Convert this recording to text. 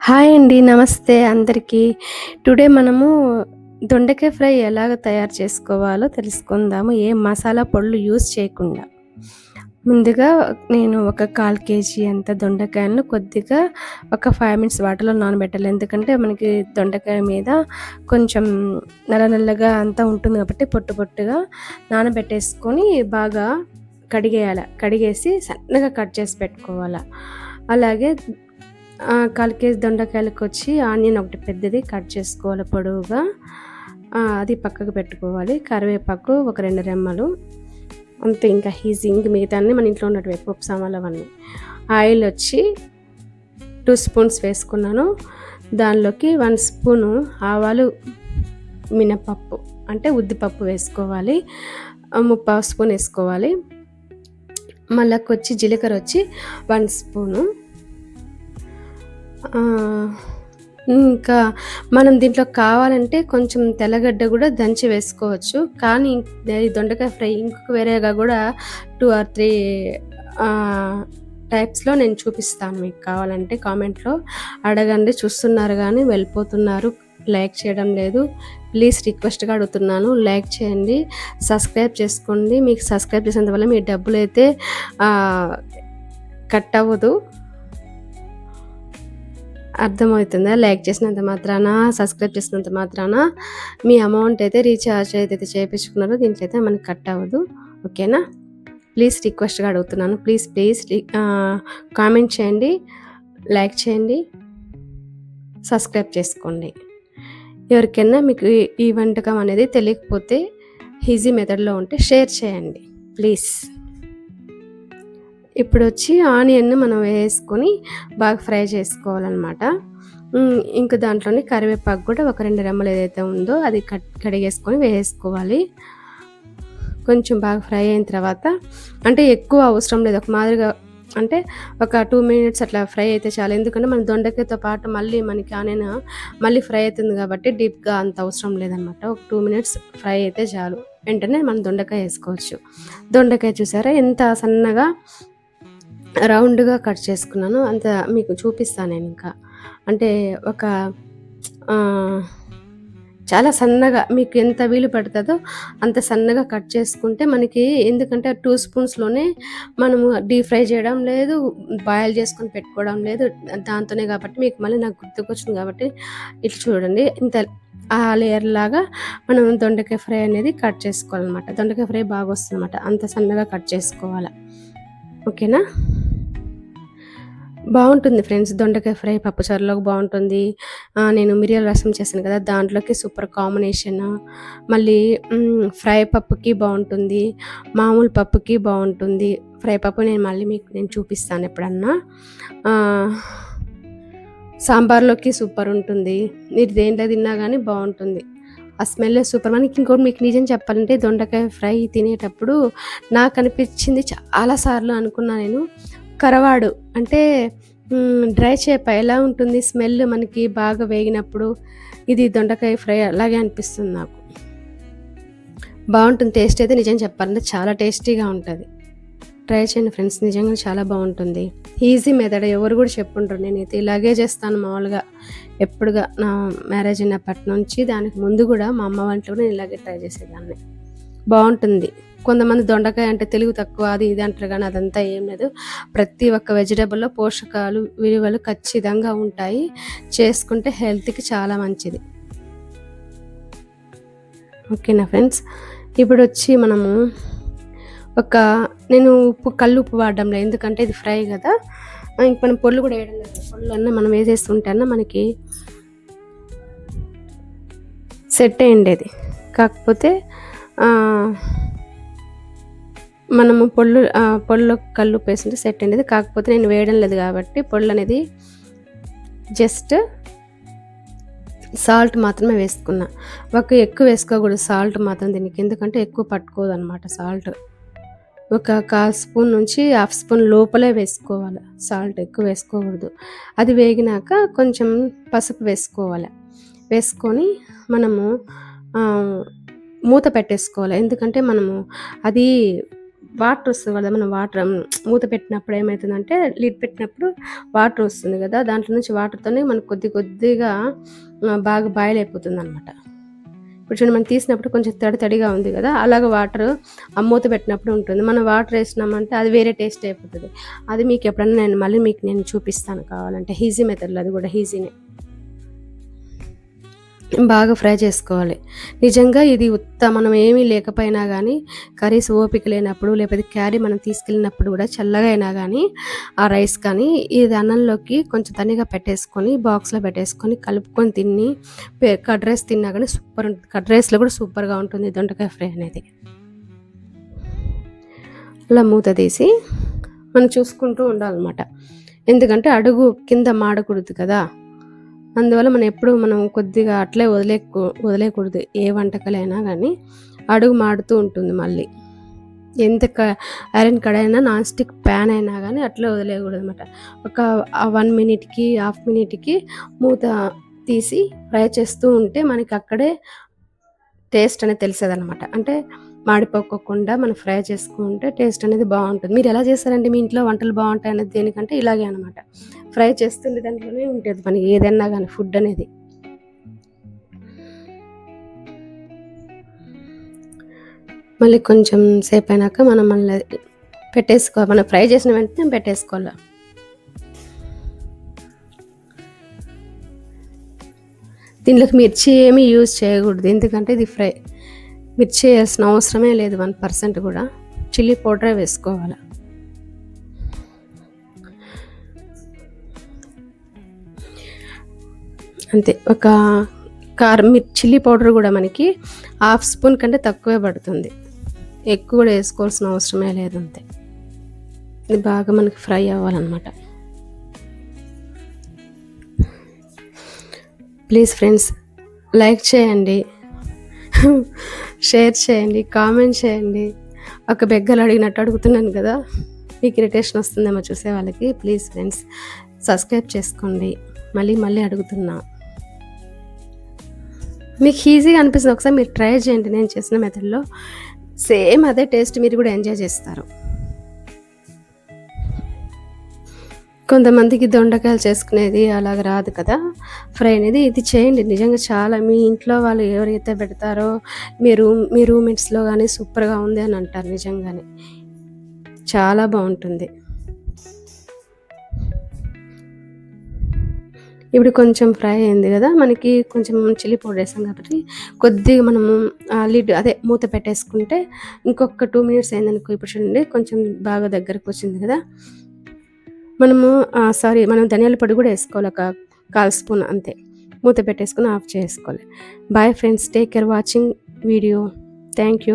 Hi అండి నమస్తే అందరికీ. టుడే మనము దొండకాయ ఫ్రై ఎలాగ తయారు చేసుకోవాలో తెలుసుకుందాము. ఏ మసాలా పొడులు యూస్ చేయకుండా. ముందుగా నేను ఒక కాల్ కేజీ అంత దొండకాయలను కొద్దిగా ఒక ఫైవ్ మినిట్స్ వాటర్లో నానబెట్టాలి. ఎందుకంటే మనకి దొండకాయ మీద కొంచెం నల్ల నల్లగా అంతా ఉంటుంది కాబట్టి పొట్టు పొట్టుగా నానబెట్టేసుకొని బాగా కడిగేయాలి. కడిగేసి సన్నగా కట్ చేసి పెట్టుకోవాలి. అలాగే కాల్ కేజీ దొండకాయలకు వచ్చి ఆనియన్ ఒకటి పెద్దది కట్ చేసుకోవాలి పొడవుగా. అది పక్కకు పెట్టుకోవాలి. కరివేపాకు ఒక రెండు రెమ్మలు. అంతే ఇంకా ఈజీ. ఇంక మిగతాన్ని మన ఇంట్లో ఉన్నట్టు పప్పు సామాన్లు అవన్నీ. ఆయిల్ వచ్చి టూ స్పూన్స్ వేసుకున్నాను. దానిలోకి వన్ స్పూను ఆవాలు మినపప్పు అంటే ఉద్దిపప్పు వేసుకోవాలి. ముప్పావు స్పూన్ వేసుకోవాలి. మళ్ళీ వచ్చి జీలకర్ర వచ్చి వన్ స్పూను. ఇంకా మనం దీంట్లో కావాలంటే కొంచెం తెల్లగడ్డ కూడా దంచి వేసుకోవచ్చు. కానీ దొండకాయ ఫ్రై ఇంకొక వేరేగా కూడా టూ ఆర్ త్రీ టైప్స్లో నేను చూపిస్తాను మీకు కావాలంటే కామెంట్లో. అడగండి చూస్తున్నారు కానీ వెళ్ళిపోతున్నారు. లైక్ చేయడం లేదు. ప్లీజ్ రిక్వెస్ట్గా అడుగుతున్నాను. లైక్ చేయండి సబ్స్క్రైబ్ చేసుకోండి. మీకు సబ్స్క్రైబ్ చేసినందువల్ల మీ డబ్బులు అయితే కట్ అవ్వదు. అర్థమవుతుందా? లైక్ చేసినంత మాత్రాన సబ్స్క్రైబ్ చేసినంత మాత్రాన మీ అమౌంట్ అయితే రీఛార్జ్ ఏదైతే చేయించుకున్నారో. దీంట్లో అయితే మనకి కట్ అవ్వదు. ఓకేనా? ప్లీజ్ రిక్వెస్ట్గా అడుగుతున్నాను. ప్లీజ్ ప్లీజ్ కామెంట్ చేయండి లైక్ చేయండి సబ్స్క్రైబ్ చేసుకోండి. ఎవరికైనా మీకు ఈ- వంటకం అనేది తెలియకపోతే ఈజీ మెథడ్లో ఉంటే షేర్ చేయండి ప్లీజ్. ఇప్పుడు వచ్చి ఆనియన్ను మనం వేసుకొని బాగా ఫ్రై చేసుకోవాలన్నమాట. ఇంకా దాంట్లోని కరివేపాకు కూడా ఒక రెండు రెమ్మలు ఏదైతే ఉందో అది కట్ కడిగేసుకొని వేసుకోవాలి. కొంచెం బాగా ఫ్రై అయిన తర్వాత అంటే ఎక్కువ అవసరం లేదు ఒక మాదిరిగా అంటే ఒక టూ మినిట్స్ అట్లా ఫ్రై అయితే చాలు. ఎందుకంటే మన దొండకాయతో పాటు మళ్ళీ మనకి ఆనియన్ మళ్ళీ ఫ్రై అవుతుంది కాబట్టి డీప్గా అంత అవసరం లేదనమాట ఒక టూ మినిట్స్ ఫ్రై అయితే చాలు. వెంటనే మనం దొండకాయ వేసుకోవచ్చు. దొండకాయ చూసారా? ఎంత సన్నగా రౌండ్గా కట్ చేసుకున్నాను అంత మీకు చూపిస్తాను నేను ఇంకా. అంటే ఒక చాలా సన్నగా మీకు ఎంత వీలు పడుతుందో అంత సన్నగా కట్ చేసుకుంటే మనకి ఎందుకంటే టూ స్పూన్స్లోనే మనము డీప్ ఫ్రై చేయడం లేదు బాయిల్ చేసుకొని పెట్టుకోవడం లేదు. దాంతోనే కాబట్టి మీకు మళ్ళీ నాకు గుర్తుకొచ్చింది కాబట్టి ఇట్లా చూడండి. ఇంత ఆ లేయర్ లాగా మనం దొండకాయ ఫ్రై అనేది కట్ చేసుకోవాలన్నమాట. దొండకాయ ఫ్రై బాగా వస్తుంది అనమాట అంత సన్నగా కట్ చేసుకోవాలి. ఓకేనా? బాగుంటుంది ఫ్రెండ్స్. దొండకాయ ఫ్రై పప్పుచారులోకి బాగుంటుంది. నేను మిరియాల రసం చేశాను కదా దాంట్లోకి సూపర్ కాంబినేషన్. మళ్ళీ ఫ్రై పప్పుకి బాగుంటుంది. మామూలు పప్పుకి బాగుంటుంది. ఫ్రై పప్పు నేను మళ్ళీ మీకు నేను చూపిస్తాను ఎప్పుడన్నా. సాంబార్లోకి సూపర్ ఉంటుంది. మీరు దేంట్లో తిన్నా కానీ బాగుంటుంది. ఆ స్మెల్ సూపర్. మనకి ఇంకోటి మీకు నిజం చెప్పాలంటే దొండకాయ ఫ్రై తినేటప్పుడు నాకు అనిపించింది చాలాసార్లు అనుకున్నా నేను. కరవాడు. అంటే డ్రై చేప ఎలా ఉంటుంది? స్మెల్ మనకి బాగా వేగినప్పుడు ఇది దొండకాయ ఫ్రై అలాగే అనిపిస్తుంది నాకు. బాగుంటుంది టేస్ట్ అయితే నిజం చెప్పాలంటే చాలా టేస్టీగా ఉంటుంది. ట్రై చేయండి ఫ్రెండ్స్ నిజంగా చాలా బాగుంటుంది. ఈజీ మెథడ్ ఎవరు కూడా చెప్పుంటారు నేనైతే ఇలాగే చేస్తాను మామూలుగా. ఎప్పుడుగా నా మ్యారేజ్ అయినప్పటి నుంచి దానికి ముందు కూడా మా అమ్మ వంటలు నేను ఇలాగే ట్రై చేసేదాన్ని. బాగుంటుంది. కొంతమంది దొండకాయ అంటే తెలుగు తక్కువ అది ఇది అంటారు కానీ అదంతా ఏం లేదు. ప్రతి ఒక్క వెజిటేబుల్లో పోషకాలు విలువలు ఖచ్చితంగా ఉంటాయి. చేసుకుంటే హెల్త్కి చాలా మంచిది. ఓకేనా ఫ్రెండ్స్ ఇప్పుడు వచ్చి మనము ఒక నేను ఉప్పు కళ్ళు ఉప్పు వాడడం లేదు. ఎందుకంటే ఇది ఫ్రై కదా. ఇంక మనం పొళ్ళు కూడా వేయడం లేదు. పొళ్ళు అన్న మనం వేసేస్తుంటేనా మనకి సెట్ అయ్యండేది కాకపోతే మనము పొళ్ళు పొళ్ళు కళ్ళు పేసుంటే సెట్ అనేది కాకపోతే నేను వేయడం లేదు కాబట్టి పొళ్ళు అనేది జస్ట్ సాల్ట్ మాత్రమే వేసుకున్నా. ఒక ఎక్కువ వేసుకోకూడదు సాల్ట్ మాత్రం దీనికి. ఎందుకంటే ఎక్కువ పట్టుకోదు అనమాట సాల్ట్. ఒక కాల్ స్పూన్ నుంచి హాఫ్ స్పూన్ లోపలే వేసుకోవాలి. సాల్ట్ ఎక్కువ వేసుకోకూడదు. అది వేగినాక కొంచెం పసుపు వేసుకోవాలి. వేసుకొని మనము మూత పెట్టేసుకోవాలి. ఎందుకంటే మనము అది వాటర్ వస్తుంది కదా మనం వాటర్ మూత పెట్టినప్పుడు ఏమవుతుందంటే లిడ్ పెట్టినప్పుడు వాటర్ వస్తుంది కదా దాంట్లో నుంచి వాటర్తోనే మనకు కొద్ది కొద్దిగా బాగా బాయిల్ అయిపోతుంది అనమాట ఇప్పుడు చూడండి మనం తీసినప్పుడు కొంచెం తడి తడిగా ఉంది కదా అలాగ వాటర్ ఆ మూత పెట్టినప్పుడు ఉంటుంది. మనం వాటర్ వేసినామంటే అది వేరే టేస్ట్ అయిపోతుంది. అది మీకు ఎప్పుడన్నా నేను మళ్ళీ మీకు నేను చూపిస్తాను కావాలంటే హీజీ మెథడ్లో అది కూడా హీజీనే బాగా ఫ్రై చేసుకోవాలి. నిజంగా ఇది ఉత్త మనం ఏమీ లేకపోయినా కానీ కర్రీస్ ఓపిక లేనప్పుడు లేకపోతే క్యారీ మనం తీసుకెళ్ళినప్పుడు కూడా చల్లగా అయినా కానీ ఆ రైస్ కానీ ఇది అన్నంలోకి కొంచెం తనిగా పెట్టేసుకొని బాక్స్లో పెట్టేసుకొని కలుపుకొని తిని కడ్ రైస్ తిన్నా కానీ సూపర్ ఉంటుంది. కడ్ రైస్లో కూడా సూపర్గా ఉంటుంది దొండకాయ ఫ్రై అనేది. అలా మూత తీసి మనం చూసుకుంటూ ఉండాలన్నమాట. ఎందుకంటే అడుగు కింద మాడకూడదు కదా. అందువల్ల మనం ఎప్పుడు మనం కొద్దిగా అట్లే వదిలే వదిలేయకూడదు ఏ వంటకాలైనా కానీ అడుగు మాడుతూ ఉంటుంది మళ్ళీ. ఎంత క ఐరన్ కడైనా నాన్ స్టిక్ ప్యాన్ అయినా కానీ అట్లే వదిలేయకూడదు అనమాట ఒక వన్ మినిట్కి హాఫ్ మినిట్కి మూత తీసి ఫ్రై చేస్తూ ఉంటే మనకి అక్కడే టేస్ట్ అనేది తెలిసేది అనమాట అంటే మాడిపోకోకుండా మనం ఫ్రై చేసుకుంటే టేస్ట్ అనేది బాగుంటుంది. మీరు ఎలా చేస్తారంటే మీ ఇంట్లో వంటలు బాగుంటాయి అనేది దేనికంటే ఇలాగే అనమాట ఫ్రై చేస్తుండే దాంట్లోనే ఉంటుంది మనకి ఏదన్నా కానీ ఫుడ్ అనేది. మళ్ళీ కొంచెం సేపు అయినాక మనం మళ్ళీ పెట్టేసుకోవాలి మనం ఫ్రై చేసిన వెంటనే పెట్టేసుకోవాలి. దీంట్లోకి మిర్చి ఏమీ యూజ్ చేయకూడదు. ఎందుకంటే ఇది ఫ్రై. మిర్చి వేయాల్సిన అవసరమే లేదు వన్ పర్సెంట్ కూడా. చిల్లీ పౌడరే వేసుకోవాలి. అంతే ఒక కారం చిల్లీ పౌడర్ కూడా మనకి హాఫ్ స్పూన్ కంటే తక్కువే పడుతుంది. ఎక్కువ కూడా వేసుకోవాల్సిన అవసరమే లేదు అంతే. ఇది బాగా మనకి ఫ్రై అవ్వాలన్నమాట. ప్లీజ్ ఫ్రెండ్స్ లైక్ చేయండి. షేర్ చేయండి కామెంట్ చేయండి. ఒక బెగ్గలు అడిగినట్టు అడుగుతున్నాను కదా మీకు ఇరిటేషన్ వస్తుందేమో చూసే వాళ్ళకి. ప్లీజ్ ఫ్రెండ్స్ సబ్స్క్రైబ్ చేసుకోండి. మళ్ళీ మళ్ళీ అడుగుతున్నా. మీకు ఈజీగా అనిపిస్తుంది ఒకసారి మీరు ట్రై చేయండి నేను చేసిన మెథడ్లో సేమ్ అదే టేస్ట్ మీరు కూడా ఎంజాయ్ చేస్తారు. కొంతమందికి దొండకాయలు చేసుకునేది అలాగ రాదు కదా. ఫ్రై అనేది ఇది చేయండి. నిజంగా చాలా మీ ఇంట్లో వాళ్ళు ఎవరైతే పెడతారో మీ రూమ్ మీ రూమ్మేట్స్లో కానీ సూపర్గా ఉంది అని అంటారు నిజంగానే. చాలా బాగుంటుంది. ఇప్పుడు కొంచెం ఫ్రై అయింది కదా. మనకి కొంచెం చిల్లీ పౌడర్ వేసాం కాబట్టి కొద్దిగా మనము లిడ్ అదే మూత పెట్టేసుకుంటే ఇంకొక టూ మినిట్స్ అయిందనుకో ఇప్పుడు చూడండి కొంచెం బాగా దగ్గరకు వచ్చింది కదా. మనము సారీ మనం ధనియాల పొడి కూడా వేసుకోవాలి. ఒక కాల్ స్పూన్ అంతే. మూత పెట్టేసుకుని ఆఫ్ చేసుకోవాలి. Bye friends take care watching video thank you